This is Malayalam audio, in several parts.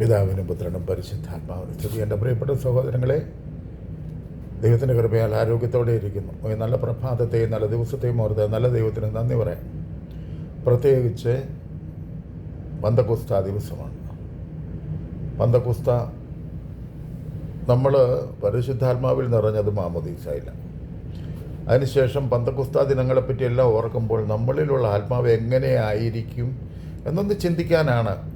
പിതാവിനും പുത്രനും പരിശുദ്ധാത്മാവിനും. സ്തുതി എന്റെ പ്രിയപ്പെട്ട സഹോദരങ്ങളെ ദൈവത്തിന്റെ കൃപയാൽ ആരോഗ്യത്തോടെ ഇരിക്കുന്നു. നല്ല പ്രഭാതത്തെയും നല്ല ദിവസത്തെയും ഓർത്ത് നല്ല ദൈവത്തിന് നന്ദി പറയാം. പ്രത്യേകിച്ച് പന്തക്കുസ്ത ദിവസമാണ്. പന്തക്കുസ്ത നമ്മൾ പരിശുദ്ധാത്മാവിൽ നിറഞ്ഞത് മാമോദീസായില്ല. അതിനുശേഷം പന്തക്കുസ്ത ദിനങ്ങളെപ്പറ്റിയെല്ലാം ഓർക്കുമ്പോൾ നമ്മളിലുള്ള ആത്മാവ് എങ്ങനെയായിരിക്കും എന്നൊന്ന് ചിന്തിക്കാനാണ്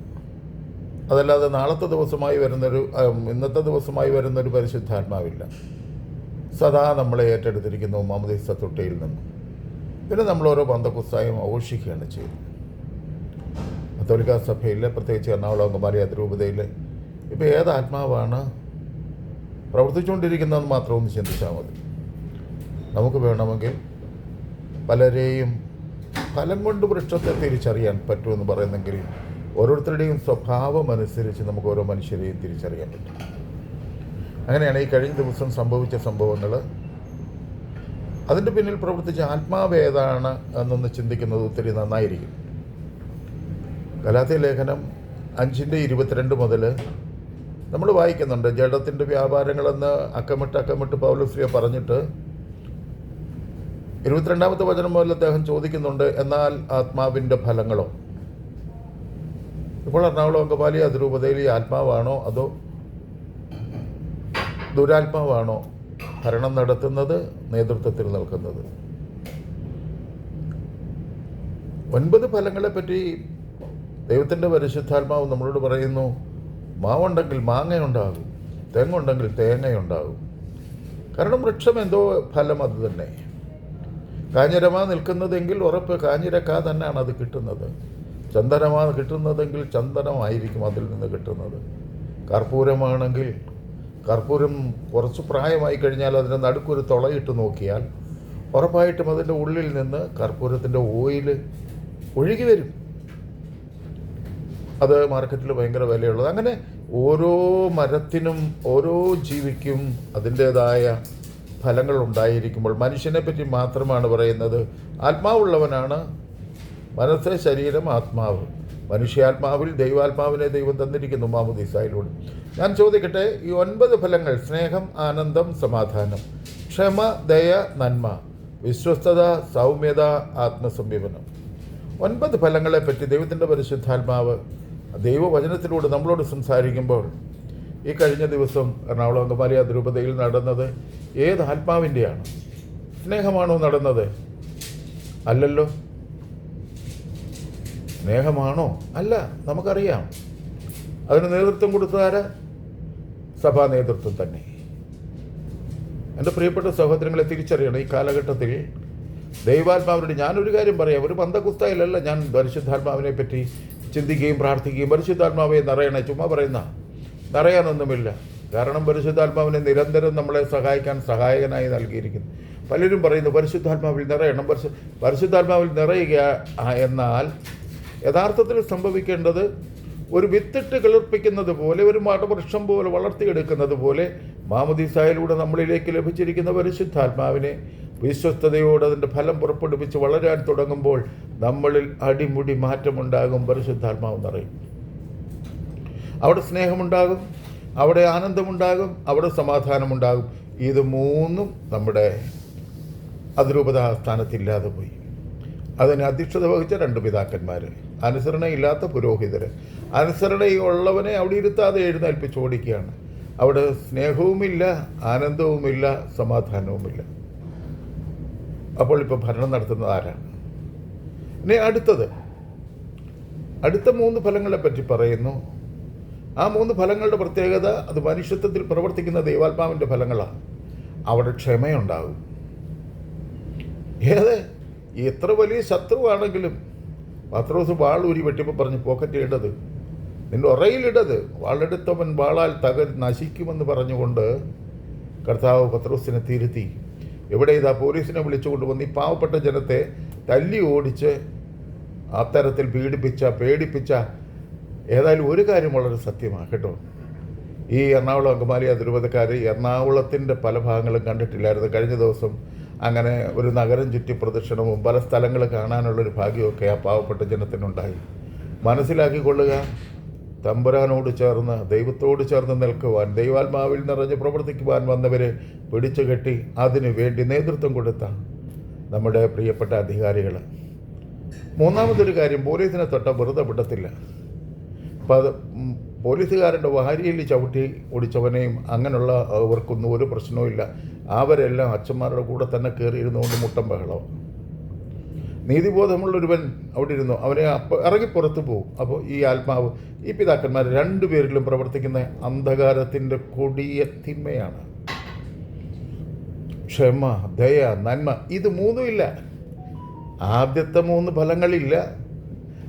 അതല്ലാതെ നാളത്തെ ദിവസമായി വരുന്നൊരു ഇന്നത്തെ ദിവസമായി വരുന്നൊരു പരിശുദ്ധാത്മാവില്ല. സദാ നമ്മളെ ഏറ്റെടുത്തിരിക്കുന്നു മമദീസ തൊട്ടിയിൽ നിന്നും. പിന്നെ നമ്മൾ ഓരോ പന്തക്കുസ്തായും ആഘോഷിക്കുകയാണ് ചെയ്യുന്നത്. കത്തോലിക്ക സഭയിലെ പ്രത്യേകിച്ച് എറണാകുളം അംഗമാരി അതിരൂപതയിൽ ഇപ്പോൾ ഏത് ആത്മാവാണ് പ്രവർത്തിച്ചുകൊണ്ടിരിക്കുന്നതെന്ന് മാത്രം ഒന്ന് ചിന്തിച്ചാൽ മതി. നമുക്ക് വേണമെങ്കിൽ പലരെയും ഫലം കൊണ്ട് വൃക്ഷത്തെ തിരിച്ചറിയാൻ പറ്റുമെന്ന് പറയുന്നെങ്കിൽ ഓരോരുത്തരുടെയും സ്വഭാവം അനുസരിച്ച് നമുക്ക് ഓരോ മനുഷ്യരെയും തിരിച്ചറിയാൻ പറ്റും. അങ്ങനെയാണ് ഈ കഴിഞ്ഞ ദിവസം സംഭവിച്ച സംഭവങ്ങൾ അതിന്റെ പിന്നിൽ പ്രവർത്തിച്ച ആത്മാവ് ഏതാണ് എന്നൊന്ന് ചിന്തിക്കുന്നത് ഒത്തിരി നന്നായിരിക്കും. ഗലാത്യ ലേഖനം അഞ്ചിന്റെ ഇരുപത്തിരണ്ട് മുതൽ നമ്മൾ വായിക്കുന്നുണ്ട്. ജഡത്തിന്റെ വ്യാപാരങ്ങളെന്ന് അക്കമിട്ട് അക്കമിട്ട് പൗലശ്രീയെ പറഞ്ഞിട്ട് ഇരുപത്തിരണ്ടാമത്തെ വചനം മുതൽ അദ്ദേഹം ചോദിക്കുന്നുണ്ട് എന്നാൽ ആത്മാവിന്റെ ഫലങ്ങളോ? ഇപ്പോൾ എറണാകുളം അങ്കമാലി അതിരൂപതയിൽ ഈ ആത്മാവാണോ? അതോ ദുരാത്മാവാണോ ഭരണം നടത്തുന്നത് നേതൃത്വത്തിൽ നിൽക്കുന്നത്? ഒൻപത് ഫലങ്ങളെപ്പറ്റി ദൈവത്തിന്റെ പരിശുദ്ധാത്മാവ് നമ്മളോട് പറയുന്നു മാവുണ്ടെങ്കിൽ മാങ്ങയുണ്ടാകും തെങ്ങുണ്ടെങ്കിൽ തേങ്ങയുണ്ടാകും. കാരണം വൃക്ഷം എന്തോ ഫലം അത് തന്നെ. കാഞ്ഞിരമാ നിൽക്കുന്നതെങ്കിൽ ഉറപ്പ് കാഞ്ഞിരക്കാ തന്നെയാണ് അത് കിട്ടുന്നത്. ചന്ദനമാ കിട്ടുന്നതെങ്കിൽ ചന്ദനമായിരിക്കും അതിൽ നിന്ന് കിട്ടുന്നത്. കർപ്പൂരമാണെങ്കിൽ കർപ്പൂരം കുറച്ച് പ്രായമായി കഴിഞ്ഞാൽ അതിന്റെ നടുക്കൊരു തുളയിട്ട് നോക്കിയാൽ ഉറപ്പായിട്ടും അതിന്റെ ഉള്ളിൽ നിന്ന് കർപ്പൂരത്തിന്റെ ഓയിൽ ഒഴുകി വരും. അത് മാർക്കറ്റിൽ ഭയങ്കര വിലയുള്ളത്. അങ്ങനെ ഓരോ മരത്തിനും ഓരോ ജീവിക്കും അതിന്റേതായ ഫലങ്ങൾ ഉണ്ടായിരിക്കുമ്പോൾ മനുഷ്യനെ പറ്റി മാത്രമാണ് പറയുന്നത്. ആത്മാവുള്ളവനാണ് മനസ്സ് ശരീരം ആത്മാവ്. മനുഷ്യാത്മാവിൽ ദൈവാത്മാവിനെ ദൈവം തന്നിരിക്കുന്നു മാമുദീസായിലൂടെ ഞാൻ ചോദിക്കട്ടെ ഈ ഒൻപത് ഫലങ്ങൾ സ്നേഹം ആനന്ദം സമാധാനം ക്ഷമ ദയ നന്മ വിശ്വസ്തത സൗമ്യത ആത്മസംയമനം. ഒൻപത് ഫലങ്ങളെപ്പറ്റി ദൈവത്തിന്റെ പരിശുദ്ധാത്മാവ് ദൈവവചനത്തിലൂടെ നമ്മളോട് സംസാരിക്കുമ്പോൾ ഈ കഴിഞ്ഞ ദിവസം എറണാകുളം അങ്കമാലി അതിരൂപതയിൽ നടന്നത് ഏത് ആത്മാവിന്റെയാണ്? സ്നേഹമാണോ നടന്നത്? അല്ലല്ലോ. സ്നേഹമാണോ? അല്ല നമുക്കറിയാം. അതിന് നേതൃത്വം കൊടുത്തതാരാ സഭാ നേതൃത്വം തന്നെ. എന്റെ പ്രിയപ്പെട്ട സഹോദരങ്ങളെ തിരിച്ചറിയണം ഈ കാലഘട്ടത്തിൽ ദൈവാത്മാവിനോട് ഞാനൊരു കാര്യം പറയാം. ഒരു പന്തകുസ്തയിലല്ല ഞാൻ പരിശുദ്ധാത്മാവിനെ പറ്റി ചിന്തിക്കുകയും പ്രാർത്ഥിക്കുകയും പരിശുദ്ധാത്മാവെ നിറയണേ. ചുമ്മാ പറയുന്ന നിറയാനൊന്നുമില്ല. കാരണം പരിശുദ്ധാത്മാവിനെ നിരന്തരം നമ്മളെ സഹായിക്കാൻ സഹായകനായി നൽകിയിരിക്കുന്നു. പലരും പറയുന്നു പരിശുദ്ധാത്മാവിൽ നിറയണം. പരിശു പരിശുദ്ധാത്മാവിൽ നിറയുക എന്നാൽ യഥാർത്ഥത്തിൽ സംഭവിക്കേണ്ടത് ഒരു വിത്തിട്ട് കിളിർപ്പിക്കുന്നത് പോലെ ഒരു മടവൃക്ഷം പോലെ വളർത്തിയെടുക്കുന്നത് പോലെ മാമദീസായിലൂടെ നമ്മളിലേക്ക് ലഭിച്ചിരിക്കുന്ന പരിശുദ്ധാത്മാവിനെ വിശ്വസ്തയോടെ അതിന്റെ ഫലം പുറപ്പെടുവിച്ച് വളരാൻ തുടങ്ങുമ്പോൾ നമ്മളിൽ അടിമുടി മാറ്റമുണ്ടാകും പരിശുദ്ധാത്മാവ് എന്നറിയും അവിടെ സ്നേഹമുണ്ടാകും അവിടെ ആനന്ദമുണ്ടാകും അവിടെ സമാധാനമുണ്ടാകും. ഇത് മൂന്നും നമ്മുടെ അതിരൂപത സ്ഥാനത്തില്ലാതെ പോയി. അതിന് അധ്യക്ഷത വഹിച്ച രണ്ട് പിതാക്കന്മാർ അനുസരണയില്ലാത്ത പുരോഹിതർ അനുസരണയുള്ളവനെ അവിടെ ഇരുത്താതെ എഴുന്നേൽപ്പിച്ച് ഓടിക്കുകയാണ്. അവിടെ സ്നേഹവുമില്ല ആനന്ദവുമില്ല സമാധാനവുമില്ല. അപ്പോൾ ഇപ്പോൾ ഭരണം നടത്തുന്നത് ആരാണ്? ഇനി അടുത്തത്. അടുത്ത മൂന്ന് ഫലങ്ങളെ പറ്റി പറയുന്നു. ആ മൂന്ന് ഫലങ്ങളുടെ പ്രത്യേകത അത് മനുഷ്യത്വത്തിൽ പ്രവർത്തിക്കുന്ന ദൈവാത്മാവിന്റെ ഫലങ്ങളാണ്. അവിടെ ക്ഷമയുണ്ടാകും. ഏത്? എത്ര വലിയ ശത്രുവാണെങ്കിലും പത്രോസ് വാൾ ഊരി വെട്ടിപ്പോൾ പറഞ്ഞ് ഇടത് നിന്റെ ഉറയിലിടത് വാളെടുത്തവൻ വാളാൽ തകർ നശിക്കുമെന്ന് പറഞ്ഞുകൊണ്ട് കർത്താവ് പത്രോസിനെ തിരുത്തി. എവിടെ ഇതാ പോലീസിനെ വിളിച്ചു കൊണ്ടുവന്ന് ഈ പാവപ്പെട്ട ജനത്തെ തല്ലി ഓടിച്ച് അത്തരത്തിൽ പീഡിപ്പിച്ച പേടിപ്പിച്ച ഏതായാലും ഒരു കാര്യം വളരെ സത്യമാണ് കേട്ടോ. ഈ എറണാകുളം അങ്കമാലി അതിരൂപതക്കാർ എറണാകുളത്തിന്റെ പല ഭാഗങ്ങളും കണ്ടിട്ടില്ലായിരുന്നു. കഴിഞ്ഞ ദിവസം അങ്ങനെ ഒരു നഗരം ചുറ്റി പ്രദക്ഷിണവും പല സ്ഥലങ്ങൾ കാണാനുള്ളൊരു ഭാഗ്യമൊക്കെ ആ പാവപ്പെട്ട ജനത്തിനുണ്ടായി. മനസ്സിലാക്കിക്കൊള്ളുക. തമ്പുരാനോട് ചേർന്ന് ദൈവത്തോട് ചേർന്ന് നിൽക്കുവാൻ ദൈവാത്മാവിൽ നിറഞ്ഞ് പ്രവർത്തിക്കുവാൻ വന്നവരെ പിടിച്ചു കെട്ടി അതിനു വേണ്ടി നേതൃത്വം കൊടുത്ത നമ്മുടെ പ്രിയപ്പെട്ട അധികാരികൾ മൂന്നാമതൊരു കാര്യം പോലീസിനെ തൊട്ട വെറുതെ വിടത്തില്ല. ഉം, പോലീസുകാരുടെ വാരിയിൽ ചവിട്ടി ഓടിച്ചവനെയും അങ്ങനെയുള്ള അവർക്കൊന്നും ഒരു പ്രശ്നവും അവരെല്ലാം അച്ഛന്മാരുടെ കൂടെ തന്നെ കയറിയിരുന്നുകൊണ്ട് മുട്ടം ബഹളം. നീതിബോധമുള്ളൊരുവൻ അവിടെ ഇരുന്നു അവനെ അപ്പ ഇറങ്ങി പുറത്തു പോകും അപ്പോൾ ഈ ആത്മാവ് ഈ പിതാക്കന്മാർ രണ്ടുപേരിലും പ്രവർത്തിക്കുന്ന അന്ധകാരത്തിന്റെ കൊടിയ തിന്മയാണ്. ക്ഷമ ദയ നന്മ ഇത് മൂന്നും ഇല്ല. ആദ്യത്തെ മൂന്ന് ഫലങ്ങളില്ല.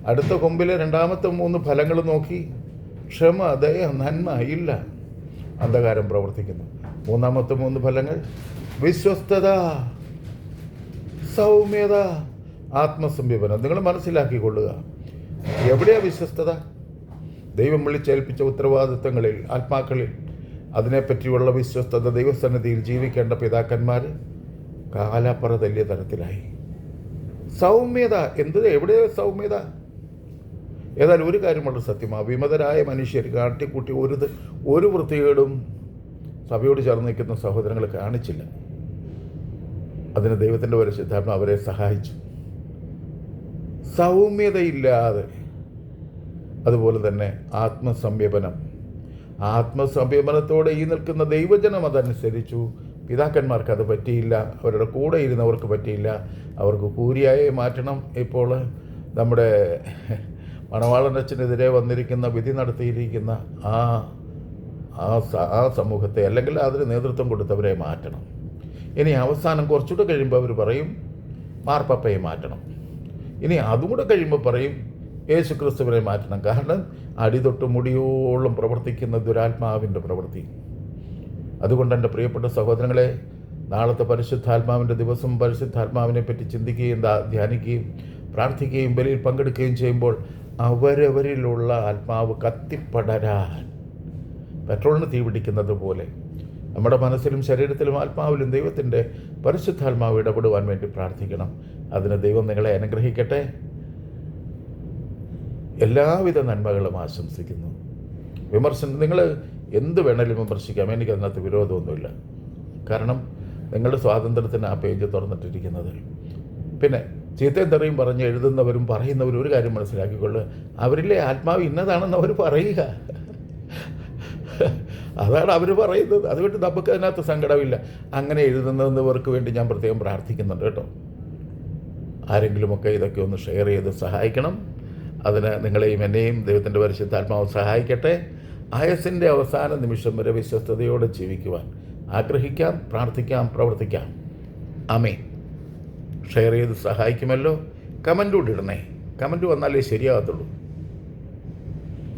അടുത്ത കൊമ്പിലെ രണ്ടാമത്തെ മൂന്ന് ഫലങ്ങൾ നോക്കി ക്ഷമ ദയ നന്മ ഇല്ല. അന്ധകാരം പ്രവർത്തിക്കുന്നു. മൂന്നാമത്തെ മൂന്ന് ഫലങ്ങൾ. വിശ്വസ്തത സൗമ്യത ആത്മസംയമനം. നിങ്ങൾ മനസ്സിലാക്കിക്കൊള്ളുക. എവിടെയാ വിശ്വസ്തത? ദൈവം വിളിച്ചേൽപ്പിച്ച ഉത്തരവാദിത്തങ്ങളിൽ ആത്മാക്കളിൽ. അതിനെപ്പറ്റിയുള്ള വിശ്വസ്തത ദൈവസന്നിധിയിൽ ജീവിക്കേണ്ട പിതാക്കന്മാർ കാലാപ്പറ തല്യ തരത്തിലായി. സൗമ്യത. എന്ത്? എവിടെ സൗമ്യത? ഏതായാലും ഒരു കാര്യം വളരെ സത്യമാണ് വിമതരായ മനുഷ്യർ കാട്ടിക്കൂട്ടി ഒരു ഒരു വൃത്തികേടും സഭയോട് ചേർന്ന് നിൽക്കുന്ന സഹോദരങ്ങൾ കാണിച്ചില്ല. അതിന് ദൈവത്തിന്റെ പരിശുദ്ധാത്മ അവരെ സഹായിച്ചു. സൗമ്യതയില്ലാതെ അതുപോലെ തന്നെ ആത്മസംയമനം. ആത്മസംയമനത്തോടെ ഈ നിൽക്കുന്ന ദൈവജനം അതനുസരിച്ചു. പിതാക്കന്മാർക്ക് അത് പറ്റിയില്ല. അവരുടെ കൂടെ ഇരുന്നവർക്ക് പറ്റിയില്ല. അവർക്ക് കൂരിയായി മാറ്റണം. ഇപ്പോൾ നമ്മുടെ മണവാളനച്ഛനെതിരെ വന്നിരിക്കുന്ന വിധി നടത്തിയിരിക്കുന്ന ആ ആ ആ സമൂഹത്തെ അല്ലെങ്കിൽ അതിന് നേതൃത്വം കൊടുത്തവരെ മാറ്റണം. ഇനി അവസാനം കുറച്ചുകൂടെ കഴിയുമ്പോൾ അവർ പറയും മാർപ്പപ്പയെ മാറ്റണം. ഇനി അതും കൂടെ കഴിയുമ്പോൾ പറയും യേശു ക്രിസ്തുവിനെ മാറ്റണം. കാരണം അടിതൊട്ട് മുടിയോളം പ്രവർത്തിക്കുന്ന ദുരാത്മാവിന്റെ പ്രവൃത്തി. അതുകൊണ്ട് എന്റെ പ്രിയപ്പെട്ട സഹോദരങ്ങളെ നാളത്തെ പരിശുദ്ധാത്മാവിന്റെ ദിവസം പരിശുദ്ധാത്മാവിനെ പറ്റി ചിന്തിക്കുകയും ധ്യാനിക്കുകയും പ്രാർത്ഥിക്കുകയും ബലിയിൽ പങ്കെടുക്കുകയും ചെയ്യുമ്പോൾ അവരവരിലുള്ള ആത്മാവ് കത്തിപ്പടരാൻ പെട്രോളിന് തീ പിടിക്കുന്നത് പോലെ. നമ്മുടെ മനസ്സിലും ശരീരത്തിലും ആത്മാവിലും ദൈവത്തിന്റെ പരിശുദ്ധാത്മാവ് ഇടപെടുവാൻ വേണ്ടി പ്രാർത്ഥിക്കണം. അതിന് ദൈവം നിങ്ങളെ അനുഗ്രഹിക്കട്ടെ. എല്ലാവിധ നന്മകളും ആശംസിക്കുന്നു. വിമർശനം നിങ്ങൾ എന്ത് വേണേലും വിമർശിക്കാം. എനിക്കതിനകത്ത് വിരോധമൊന്നുമില്ല. കാരണം നിങ്ങളുടെ സ്വാതന്ത്ര്യത്തിന് ആ പേജ് തുറന്നിട്ടിരിക്കുന്നത് പിന്നെ ചീത്തയും തെറിയും പറഞ്ഞ് എഴുതുന്നവരും പറയുന്നവരും ഒരു കാര്യം മനസ്സിലാക്കിക്കൊള്ളുക അവരിലെ ആത്മാവ് ഇന്നതാണെന്ന് അവർ പറയുക. അതാണ് അവർ പറയുന്നത്. അതുകൊണ്ട് നമുക്ക് അതിനകത്ത് സങ്കടമില്ല. അങ്ങനെ എഴുതുന്നവർക്ക് വേണ്ടി ഞാൻ പ്രത്യേകം പ്രാർത്ഥിക്കുന്നുണ്ട് കേട്ടോ. ആരെങ്കിലുമൊക്കെ ഇതൊക്കെ ഒന്ന് ഷെയർ ചെയ്ത് സഹായിക്കണം. അതിന് നിങ്ങളെയും എന്നെയും ദൈവത്തിന്റെ പരിശുദ്ധാത്മാവ് സഹായിക്കട്ടെ. ആയസിന്റെ അവസാന നിമിഷം വരെ വിശ്വസ്തയോടെ ജീവിക്കുവാൻ ആഗ്രഹിക്കാം പ്രാർത്ഥിക്കാം പ്രവർത്തിക്കാം. അമേ ഷെയർ ചെയ്ത് സഹായിക്കുമല്ലോ. കമന്റ് കൂടി ഇടണേ. കമന്റ് വന്നാലേ ശരിയാകത്തുള്ളൂ.